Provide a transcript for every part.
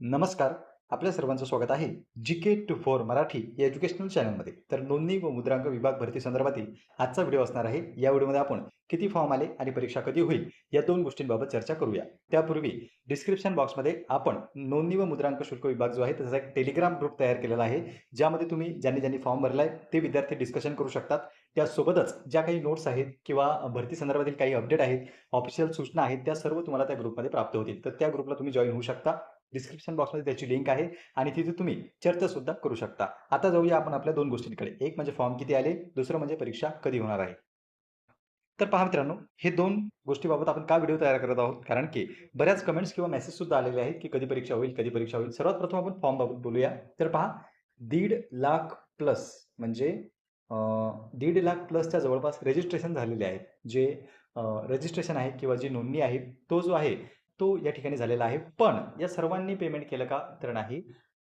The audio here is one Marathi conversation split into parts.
नमस्कार. आपल्या सर्वांचं स्वागत आहे G K two four Marathi या एज्युकेशनल चॅनलमध्ये तर नोंदणी व मुद्रांक विभाग भरती संदर्भातील आजचा व्हिडिओ असणार आहे. या व्हिडिओमध्ये आपण किती फॉर्म आले आणि परीक्षा कधी होईल या दोन गोष्टींबाबत चर्चा करूया. त्यापूर्वी डिस्क्रिप्शन बॉक्समध्ये आपण नोंदणी व मुद्रांक शुल्क विभाग जो आहे त्याचा एक टेलिग्राम ग्रुप तयार केलेला आहे. ज्यामध्ये तुम्ही ज्यांनी ज्यांनी फॉर्म भरला आहे ते विद्यार्थी डिस्कशन करू शकतात. त्यासोबतच ज्या काही नोट्स आहेत किंवा भरती संदर्भातील काही अपडेट आहेत ऑफिशियल सूचना आहेत त्या सर्व तुम्हाला त्या ग्रुपमध्ये प्राप्त होतील. तर त्या ग्रुपला तुम्ही जॉईन होऊ शकता. डिस्क्रिप्शन बॉक्समध्ये त्याची लिंक आहे आणि तिथे तुम्ही चर्चा सुद्धा करू शकता. आता जाऊया आपण आपल्या दोन गोष्टींकडे. एक म्हणजे फॉर्म किती आले? दुसरं म्हणजे परीक्षा कधी होणार आहे? तर पहा मित्रांनो हे दोन गोष्टीबाबत आपण का व्हिडिओ तयार करत आहोत? कारण की बऱ्याच कमेंट्स किंवा मेसेज सुद्धा आलेले आहेत की कधी परीक्षा होईल कधी परीक्षा होईल. सर्वात प्रथम आपण फॉर्म बाबत बोलूया. तर पहा दीड लाख प्लस म्हणजे दीड लाख प्लसच्या जवळपास रजिस्ट्रेशन झालेले आहेत. जे रजिस्ट्रेशन आहे किंवा जी नोंदणी आहे तो जो आहे तो या ठिकाणी झालेला आहे. पण या सर्वांनी पेमेंट केलं का तर नाही.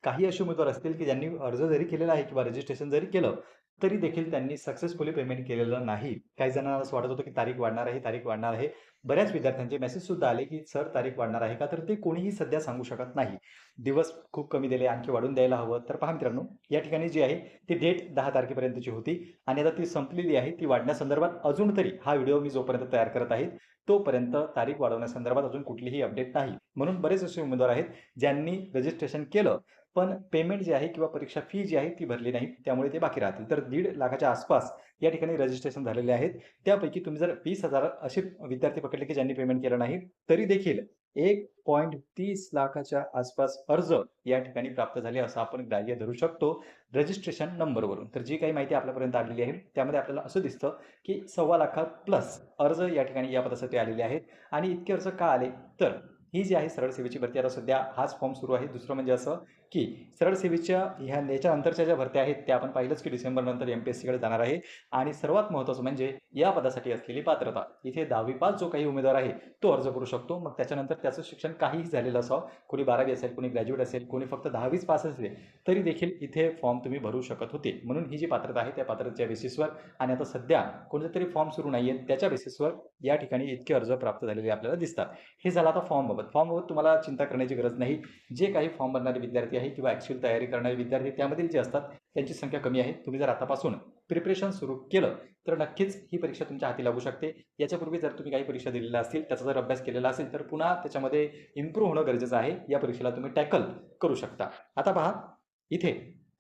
काही असे उमेदवार असतील की ज्यांनी अर्ज जरी केलेला आहे किंवा रजिस्ट्रेशन जरी केलं तरी देखील त्यांनी सक्सेसफुली पेमेंट केलेलं नाही. काही जणांना असं वाटत होतं की तारीख वाढणार आहे तारीख वाढणार आहे. बऱ्याच विद्यार्थ्यांचे मेसेज सुद्धा आले की सर तारीख वाढणार आहे का? तर ते कोणीही सध्या सांगू शकत नाही. दिवस खूप कमी दिले आणखी वाढून द्यायला हवं. तर पहा मित्रांनो या ठिकाणी जी आहे ती डेट दहा तारखेपर्यंतची होती आणि आता ती संपलेली आहे. ती वाढण्यासंदर्भात अजून तरी हा व्हिडिओ मी जोपर्यंत तयार करत आहे तोपर्यंत तारीख वाढवण्यासंदर्भात अजून कुठलीही अपडेट नाही. म्हणून बरेच असे उमेदवार आहेत ज्यांनी रजिस्ट्रेशन केलं पण पेमेंट जे आहे किंवा परीक्षा फी जी आहे ती भरली नाही त्यामुळे ते बाकी राहतील. तर दीड लाखाच्या आसपास या ठिकाणी रजिस्ट्रेशन झालेले आहेत. त्यापैकी तुम्ही जर वीस हजार असे विद्यार्थी पकडले की ज्यांनी पेमेंट केलं नाही तरी देखील एक पॉईंट तीस लाखाच्या आसपास अर्ज या ठिकाणी प्राप्त झाले असं आपण ग्राह्य धरू शकतो. रजिस्ट्रेशन नंबरवरून तर जी काही माहिती आपल्यापर्यंत आलेली आहे त्यामध्ये आपल्याला असं दिसतं की सव्वा लाखात प्लस अर्ज या ठिकाणी या पदासाठी आलेले आहेत. आणि इतके अर्ज का आले? तर ही जी आहे सरळ सेवेची भरती आता सध्या हाच फॉर्म सुरू आहे. दुसरं म्हणजे असं की सरळ सेवेच्या ह्या याच्यानंतरच्या ज्या भरत्या आहेत त्या आपण पाहिलंच की डिसेंबरनंतर एम पी एस सीकडे जाणार आहे. आणि सर्वात महत्त्वाचं म्हणजे या पदासाठी असलेली पात्रता. इथे दहावी पाच जो काही उमेदवार आहे तो अर्ज करू शकतो. मग त्याच्यानंतर त्याचं शिक्षण काहीही झालेलं असावं कोणी बारावी असेल कोणी ग्रॅज्युएट असेल कोणी फक्त दहावीच पास असेल तरी देखील इथे फॉर्म तुम्ही भरू शकत होते. म्हणून ही जी पात्रता आहे त्या पात्रतेच्या बेसिसवर आणि आता सध्या कोणते तरी फॉर्म सुरू नाही आहेत त्याच्या बेसिसवर या ठिकाणी इतके अर्ज प्राप्त झालेले आपल्याला दिसतात. हे झालं आता फॉर्मबाबत फॉर्मवर तुम्हाला चिंता करण्याची गरज नाही. जे काही फॉर्म भरणारे विद्यार्थी आहे किंवा ॲक्च्युअल तयारी करणारे विद्यार्थी त्यामधील जे असतात त्यांची संख्या कमी आहे. तुम्ही जर आतापासून प्रिपरेशन सुरू केलं तर नक्कीच ही परीक्षा तुमच्या हाती लागू शकते. याच्यापूर्वी जर तुम्ही काही परीक्षा दिलेल्या असतील त्याचा जर अभ्यास केलेला असेल तर पुन्हा त्याच्यामध्ये इम्प्रूव्ह होणं गरजेचं आहे. या परीक्षेला तुम्ही टॅकल करू शकता. आता पहा इथे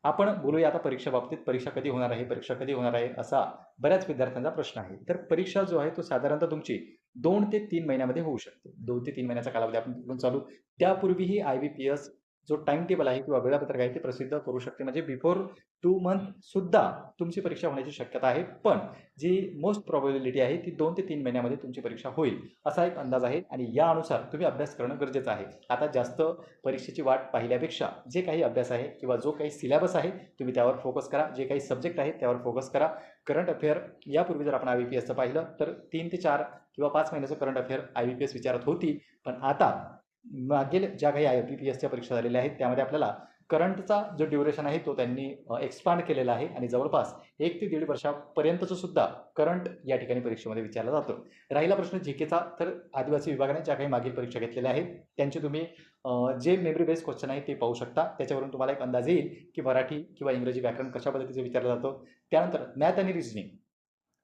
आपण बोलूया आता परीक्षा बाबतीत परीक्षा कधी होणार आहे परीक्षा कधी होणार आहे असा बऱ्याच विद्यार्थ्यांचा प्रश्न आहे. तर परीक्षा जो आहे तो साधारणतः तुमची दोन ते तीन महिन्यामध्ये होऊ शकते. दोन ते तीन महिन्याचा कालावधी आपण चालू त्यापूर्वीही आय बी पी एस जो टाइम टेबल आहे किंवा वेळापत्रक आहे ते प्रसिद्ध करू शकते. म्हणजे बिफोर टू मंथ सुद्धा तुमची परीक्षा होण्याची शक्यता आहे. पण जी मोस्ट प्रॉबिलिटी आहे ती दोन ते तीन महिन्यामध्ये तुमची परीक्षा होईल. असा एक अंदाज आहे आणि या अनुसार तुम्ही अभ्यास करणं गरजेचं आहे. आता जास्त परीक्षेची वाट पाहिल्यापेक्षा जे काही अभ्यास आहे किंवा जो काही सिलेबस आहे तुम्ही त्यावर फोकस करा. जे काही सब्जेक्ट आहेत त्यावर फोकस करा. करंट अफेअर यापूर्वी जर आपण आय बी पी एसचं पाहिलं तर तीन ते चार किंवा पाच महिन्याचं current affair I B P S विचारत होती. पण आता मागील ज्या काही आय पी पी एसच्या परीक्षा झालेल्या आहेत त्यामध्ये आपल्याला करंटचा जो ड्युरेशन आहे तो त्यांनी एक्सपांड केलेला आहे आणि जवळपास एक ते दीड वर्षापर्यंतचं सुद्धा करंट या ठिकाणी परीक्षेमध्ये विचारला जातो. राहिला प्रश्न जीकेचा तर आदिवासी विभागाने ज्या काही मागील परीक्षा घेतलेल्या आहेत त्यांचे तुम्ही जे मेमरी बेस्ड क्वेश्चन आहे ते पाहू शकता. त्याच्यावरून तुम्हाला एक अंदाज येईल की मराठी किंवा इंग्रजी व्याकरण कशा पद्धतीचे विचारलं जातं. त्यानंतर मॅथ आणि रिझनिंग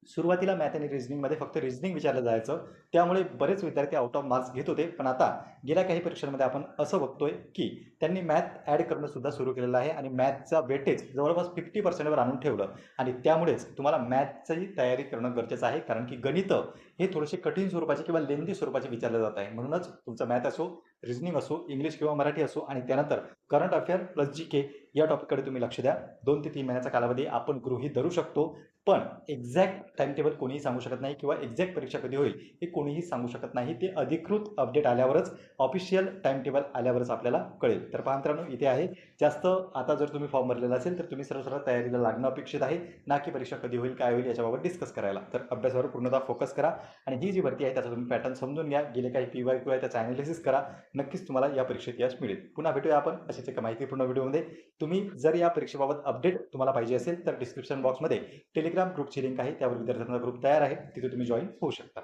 सुरुवातीला मॅथ आणि रिझनिंगमध्ये फक्त रिझनिंग विचारलं जायचं. त्यामुळे बरेच विद्यार्थी आउट ऑफ मार्क्स घेत होते. पण आता गेल्या काही परीक्षांमध्ये आपण असं बघतोय की त्यांनी मॅथ ॲड करणं सुद्धा सुरू केलेलं आहे आणि मॅथचा वेटेज जवळपास फिफ्टी पर्सेंटवर आणून ठेवलं. आणि त्यामुळेच तुम्हाला मॅथची तयारी करणं गरजेचं आहे. कारण की गणित हे थोडेसे कठीण स्वरूपाचे किंवा लेंदी स्वरूपाचे विचारले जात आहे. म्हणूनच तुमचं मॅथ असो रिझनिंग असो इंग्लिश किंवा मराठी असो आणि त्यानंतर current affair plus G K या टॉपिककडे तुम्ही लक्ष द्या. दोन ते तीन महिन्याचा कालावधी आपण गृहीत धरू शकतो. पण एक्झॅक्ट टाइम टेबल कोणीही सांगू शकत नाही किंवा एक्झॅक्ट परीक्षा कधी होईल हे कोणीही सांगू शकत नाही. ते अधिकृत अपडेट आल्यावरच ऑफिशियल टाइम टेबल आल्यावरच आपल्याला कळेल. तर पहा मित्रांनो इथे आहे. जास्त आता जर तुम्ही फॉर्म भरलेला असेल तर तुम्ही सर्व तयारीला लागणं अपेक्षित आहे. ना की परीक्षा कधी होईल काय होईल याच्याबाबत डिस्कस करायला. तर अभ्यासावर पूर्णतः फोकस करा आणि ही जी भरती आहे त्याचा तुम्ही पॅटर्न समजून घ्या. गेले काही पी वाय किंवा त्याचं ॲनालिसिस करा. नक्कीच तुम्हाला या परीक्षेत यश मिळेल. पुन्हा भेटूया आपण अशीच एका माहितीपूर्ण व्हिडिओमध्ये तुम्ही जर या परीक्षेबाबत अपडेट तुम्हाला पाहिजे असेल तर डिस्क्रिप्शन बॉक्समध्ये टेलिग्राम ग्रुपची लिंक आहे. त्यावर विद्यार्थ्यांचा ग्रुप तयार आहे. तिथे तुम्ही जॉईन होऊ शकता.